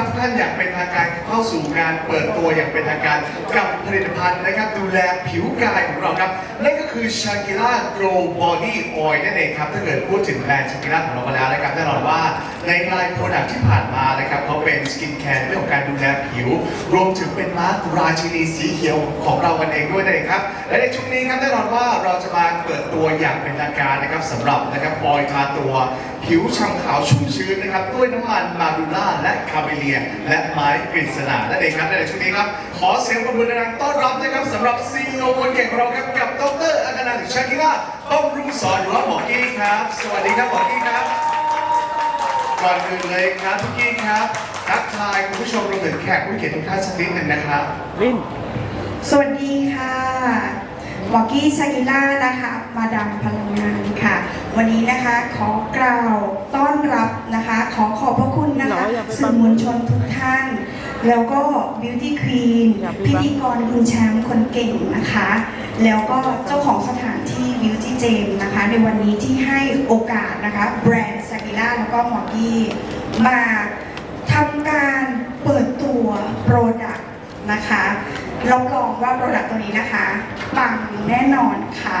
รับท่านอย่างเป็นทางการเข้าสู่งานเปิดตัวอย่างเป็นทางการกับผลิตภัณฑ์นะครับ ดูแลผิวกายของเราครับนั่นก็คือชากิล่าโกลบอดี้ออยล์นั่นเองครับ ถ้าเกิดพูดถึงแบรนด์ชากิล่าของเรามาแล้วนะครับแน่นอนว่าในไลน์โปรดักที่ผ่านมานะครับเขาเป็นสกินแคร์เรื่องของการดูแลผิว รวมถึงเป็นมาร์คราชินีสีเขียวของเรากันเองด้วยนั่นเองครับ และในช่วงนี้ครับแน่นอนว่าเราจะมาเปิดตัวอย่างเป็นทางการนะครับสำหรับนะครับออยทาตัวผิวช่ำขาวชุ่มชื้นนะครับด้วยน้ำมันมาดูล่าและคาเมเลีย และไม้กฤษณานั่นเองครับในช่วงนี้ครับ ขอเสียงปรบมือดังต้อนรับนะครับสำหรับซีอีโอคนเก่งของเราครับกับดรอัคนันท์ชาคิราต้มรุ่งสอนหรือว่าหมอกี้ครับ สวัสดีครับหมอกี้ครับ ก่อนอื่นเลยครับพี่กี้ครับทักทายคุณผู้ชมรวมถึงแขกผู้เกียรติทุกท่านสักนิดหนึ่งนะครับลิ้นสวัสดีค่ะวอกกี้ชากิล่านะคะ มาดามพลังงานค่ะ วันนี้นะคะขอกล่าวต้อนรับนะคะ ขอขอบพระคุณนะคะสื่อมวลชนทุกท่าน แล้วก็ Beauty Queen พิธีกรคุณแชมป์คนเก่งนะคะ แล้วก็เจ้าของสถานที่ Beauty Jam นะคะ ในวันนี้ที่ให้โอกาสนะคะแบรนด์ชากิล่าแล้วก็หมอกี้มาทำการเปิดตัวโปรดักต์นะคะรับรองว่าโปรดักต์ตัวนี้นะคะปังแน่นอนค่ะ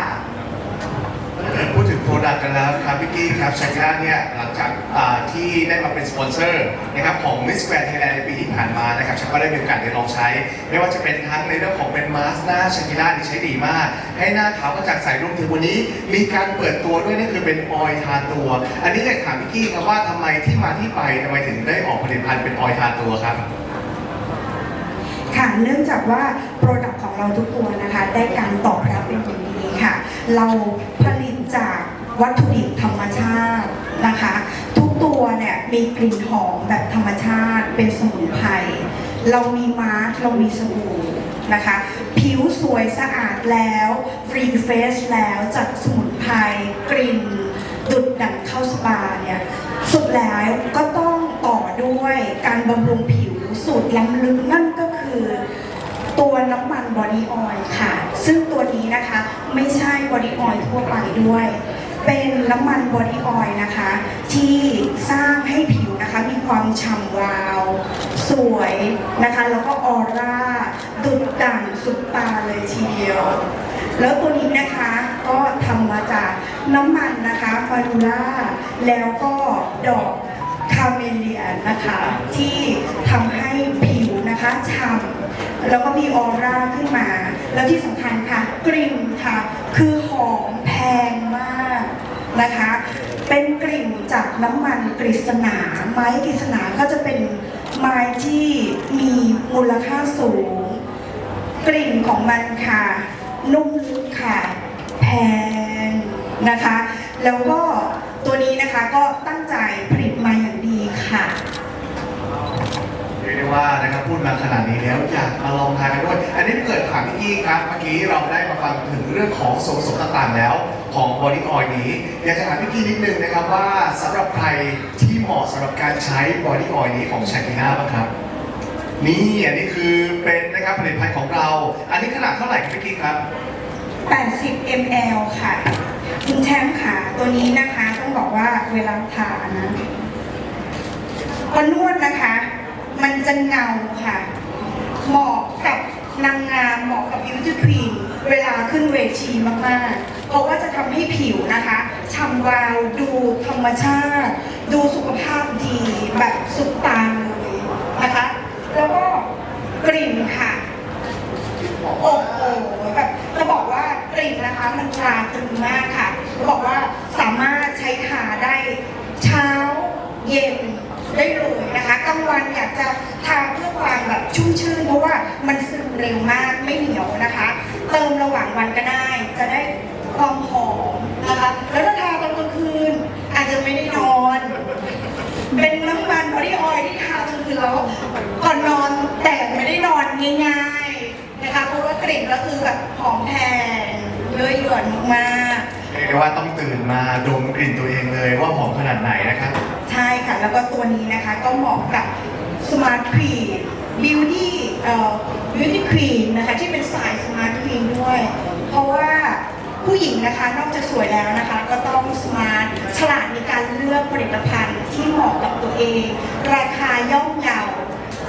พูดถึงโปรดักต์กันแล้วครับพี่กี้ครับชาคิราเนี่ยหลังจากที่ได้มาเป็นสปอนเซอร์นะครับของ Miss Grand Thailand ในปีที่ผ่านมานะครับฉันก็ได้มีโอกาสได้ลองใช้ ไม่ว่าจะเป็นทั้งในเรื่องของเป็นมาสหน้าชาคิราที่ใช้ดีมาก ให้หน้าขาวกระจ่างใสรวมถึงวันนี้ มีการเปิดตัวด้วยนั่นคือเป็นออยทาตัว อันนี้อยากถามพี่กี้ครับว่าทำไมที่มาที่ไปทำไมถึงได้ออกผลิตภัณฑ์เป็นออยทาตัวครับค่ะเนื่องจากว่าโปรดักต์ของเราทุกตัวนะคะ ได้การตอบรับเป็นอย่างดีค่ะ เราผล วัตถุดิบธรรมชาตินะคะ ทุกตัวเนี่ยมีกลิ่นหอมแบบธรรมชาติ เป็นสมุนไพรเรามีมาร์คเรามีสบู่นะคะ ผิวสวยสะอาดแล้วฟรีเฟรชแล้วจากสมุนไพรกลิ่นดุดดั่งเข้าสปาเนี่ยสุดแล้วก็ต้องต่อด้วยการบำรุงผิวสูตรล้ำลึกนั่นก็คือตัวน้ำมันบอดี้ออยล์ค่ะ ซึ่งตัวนี้นะคะไม่ใช่บอดี้ออยล์ทั่วไปด้วย เป็นน้ำมันบอดี้ออยล์นะคะ ที่สร้างให้ผิวนะคะมีความฉ่ำวาว สวยนะคะ แล้วก็ออร่าดุดดั่งสุดตาเลยทีเดียว แล้วตัวนี้นะคะก็ทำมาจากน้ำมันนะคะฟารูล่าแล้วก็ดอกคาเมเลียนนะคะ ที่ทำให้ผิวนะคะฉ่ำแล้วก็มีออร่าขึ้นมา แล้วที่สำคัญค่ะกลิ่นค่ะ คือหอมแพง นะคะ เป็นกลิ่นจากน้ำมันกฤษณา ไม้กฤษณาก็จะเป็นไม้ที่มีมูลค่าสูง กลิ่นของมันค่ะ นุ่มลึกค่ะ แพงนะคะ แล้วก็ตัวนี้นะคะก็ตั้งใจผลิตมาอย่างดีค่ะ รียกได้ว่านะครับพูดมาขนาดนี้แล้วอยากมาลองทานกันด้วย อันนี้เกิดถามพี่กี้ครับ เมื่อกี้เราได้มาฟังถึงเรื่องของส่วนผสมต่างๆแล้ว ของบอดี้ออยล์นี้ อยากจะถามพี่กี้นิดนึงนะครับว่าสำหรับใครที่เหมาะสำหรับการใช้บอดี้ออยล์นี้ของชาคิน่าบ้างครับนี่อันนี้คือเป็นนะครับผลิตภัณฑ์ของเรา อันนี้ขนาดเท่าไหร่ครับพี่กี้ครับ 80 ml ค่ะคุณแชมป์ค่ะตัวนี้นะคะต้องบอกว่าเวลาทานนะพอนวดนะคะ มันจะเงาค่ะ เหมาะกับนางงามเหมาะกับ beauty queen เวลาขึ้นเวทีมากๆ เพราะว่าจะทำให้ผิวนะคะฉ่ำวาวดูธรรมชาติ ดูสุขภาพดีแบบสุดตาเลยนะคะ แล้วก็กลิ่นค่ะโอ้โหแบบจะบอกว่ากลิ่นนะคะมันตราตรึงมากค่ะจะบอกว่าสามารถใช้ทาได้เช้าเย็น ได้เลยนะคะกลางวันอยากจะทาเพื่อความแบบชุ่มชื่น เพราะว่ามันซึมเร็วมากไม่เหนียวนะคะ เติมระหว่างวันก็ได้ จะได้ความหอมนะคะ แล้วถ้าทาตอนกลางคืนอาจจะไม่ได้นอน เป็นน้ำมันบอดี้ออยล์ที่ทากลางคืนแล้วก่อนนอนแต่ไม่ได้นอนง่ายๆนะคะเพราะว่ากลิ่นก็คือแบบหอมแพงเยอะหยวนมากเรียกได้ว่าต้องตื่นมาดมกลิ่นตัวเองเลยว่าหอมขนาดไหนนะครับๆใช่ค่ะ แล้วก็ตัวนี้นะคะก็เหมาะกับสมาร์ทครีมบิวตี้เอ่อบิวตี้ครีมนะคะที่เป็นสายสมาร์ทครีมด้วย เพราะว่าผู้หญิงนะคะนอกจากสวยแล้วนะคะ ก็ต้องสมาร์ทฉลาดในการเลือกผลิตภัณฑ์ที่เหมาะกับตัวเอง ราคาย่อมเยา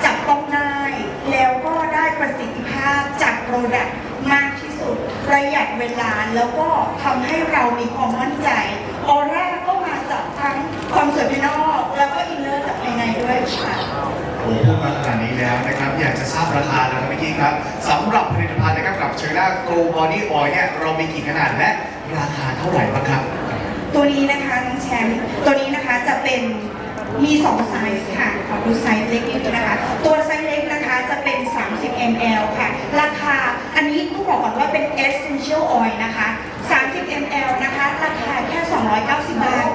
จับต้องได้แล้วก็ได้ประสิทธิภาพจากโปรดักต์มากที่สุดประหยัดเวลาแล้วก็ทำให้เรามีความมั่นใจออร่าก็ ทั้งความสวยภายนอก แล้วก็อินเนอร์จากภายในด้วยค่ะโอ้พูดมาขนาดนี้แล้วนะครับ อยากจะทราบราคาแล้วครับเมื่อกี้ครับสำหรับผลิตภัณฑ์นะครับกับเชอร่าโกลบอดี้ออยเนี่ยเรามีกี่ขนาดและราคาเท่าไหร่บ้างครับ ตัวนี้นะคะน้องแชมป์ตัวนี้นะคะจะเป็นมี2ไซส์ค่ะขอดูไซส์เล็กนิดนึงนะคะ ตัวไซส์เล็กนะคะจะเป็น 30 ml ค่ะ ราคาอันนี้ต้องบอกก่อนว่าเป็น essential oil นะคะ 30 ml นะคะ ราคาแค่ 290 บาท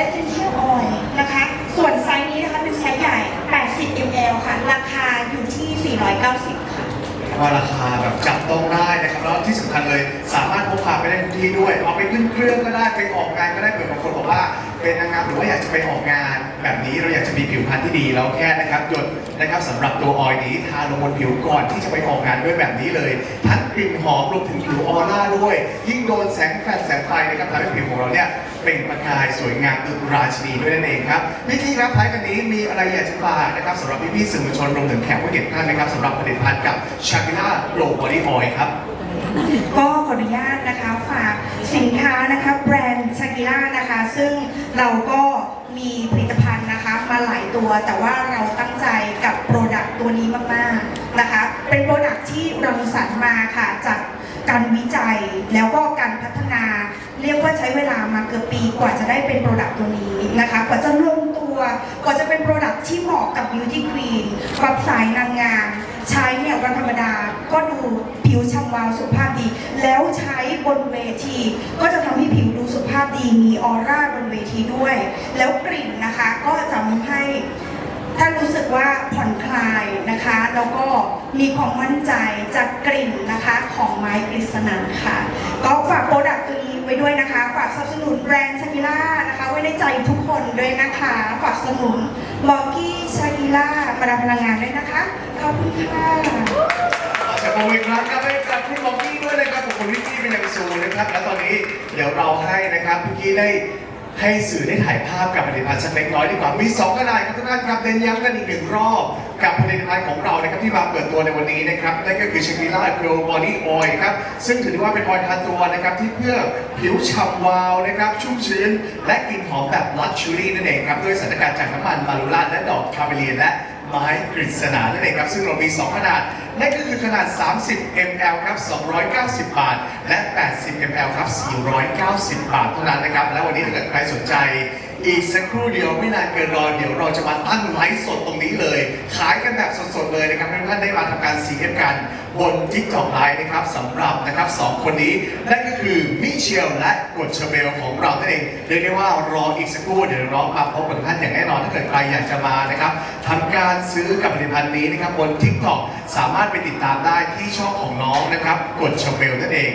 essential oil นะคะ ส่วนไซส์นี้นะคะเป็นไซส์ใหญ่ 80 ml ค่ะ ราคาอยู่ที่ 490 ค่ะ ว่าราคาแบบจับต้องได้นะครับ แล้วที่สำคัญเลย ได้ทุกที่ด้วย เอาไปขึ้นเครื่องก็ได้ไปออกงานก็ได้เผื่อบางคนบอกว่าเป็นนางงามหรือว่าอยากจะไปออกงาน แบบนี้เราอยากจะมีผิวพรรณที่ดีเราแค่นะครับหยดนะครับสำหรับตัวออยล์นี้ทาลงบนผิวก่อนที่จะไปออกงานด้วยแบบนี้เลยทั้งกลิ่นหอมรวมถึงผิวออร่าด้วย ยิ่งโดนแสงแฟลชแสงไฟนะครับทำให้ผิวของเราเนี่ยเปล่งประกายสวยงามดุจราชินีด้วยนั่นเองครับพี่ที่ครับท้ายกันนี้มีอะไรอยากจะฝากนะครับสำหรับพี่ๆสื่อมวลชนรวมถึงแขกผู้เกียรติท่านนะครับสำหรับผลิตภัณฑ์กับชาคิล่าโกลบอดี้ออยล์ครับ ก็ขออนุญาตนะคะฝากสินค้านะคะแบรนด์ชากิล่านะคะ ซึ่งเราก็มีผลิตภัณฑ์นะคะมาหลายตัว แต่ว่าเราตั้งใจกับโปรดักต์ตัวนี้มากๆนะคะ เป็นโปรดักต์ที่รังสรรค์มาค่ะจากการวิจัยแล้วก็การพัฒนา เรียกว่าใช้เวลามาเกือบปีกว่าจะได้เป็นโปรดักต์ตัวนี้นะคะกว่าจะลงตัวกว่าจะเป็นโปรดักต์ที่เหมาะกับ beauty queen กับสายนางงาม ใช้เนี่ยวันธรรมดาก็ดูผิวช่ำวาวสุขภาพดี แล้วใช้บนเวที ก็จะทำให้ผิวดูสุขภาพดี มีออร่าบนเวทีด้วย แล้วกลิ่นนะคะก็จะทำให้ ถ้ารู้สึกว่าผ่อนคลายนะคะ แล้วก็มีความมั่นใจจากกลิ่นนะคะของไม้กฤษณาค่ะ ก็ฝากโปรดักต์ตัวนี้ไว้ด้วยนะคะ ฝากสนับสนุนแบรนด์ชากิล่านะคะ ไว้ในใจทุกคนด้วยนะคะ ฝากสนับสนุนบอกกี้ชากิล่ามาดามพลังงานด้วยนะคะ ขอบคุณค่ะขอเสียงปรบมืออีกครั้งครับให้กับคุณบอกกี้ด้วยนะครับขอบคุณพี่กี้เป็นอย่างสูงนะครับ และตอนนี้เดี๋ยวเราให้นะครับพี่กี้ได้ ให้สื่อได้ถ่ายภาพกับผลิตภัณฑ์สักเล็กน้อยดีกว่า มีสองกระดาษครับทุกท่านครับเน้นย้ำกันอีกหนึ่งรอบ กับผลิตภัณฑ์ของเรานะครับที่มาเปิดตัวในวันนี้นะครับนั่นก็คือชิคิล่าโกลบอดี้ออยล์ครับซึ่งถือได้ว่าเป็นออยล์ทาตัวนะครับที่เพื่อผิวฉ่ำวาวนะครับชุ่มชื้น และกลิ่นหอมแบบลักชูรี่นั่นเองครับด้วยสารสกัดจากน้ำมันมารูล่าและดอกคาเมเลียนและไม้กฤษณานั่นเองครับซึ่งเรามี 2 ขนาด นั่นก็คือขนาด 30 ml ครับ 290 บาท และ 80 ml ครับ 490 บาทเท่านั้นนะครับ และวันนี้ถ้าเกิดใครสนใจ อีกสักครู่เดียวไม่นานเกินรอเดี๋ยวเราจะมาตั้งไลฟ์สดตรงนี้เลย ขายกันแบบสดๆเลยนะครับให้ทุกท่านได้มาทำการ CF กันบน TikTok Live นะครับสำหรับนะครับสองคนนี้นั่นก็คือมิเชลและกดเชเบลของเรานั่นเองเรียกได้ว่ารออีกสักครู่เดี๋ยวเรามาพบกับท่านอย่างแน่นอนถ้าเกิดใครอยากจะมานะครับทำการซื้อกับผลิตภัณฑ์นี้นะครับบน TikTok สามารถไปติดตามได้ที่ช่องของน้องนะครับกดเชเบลนั่นเอง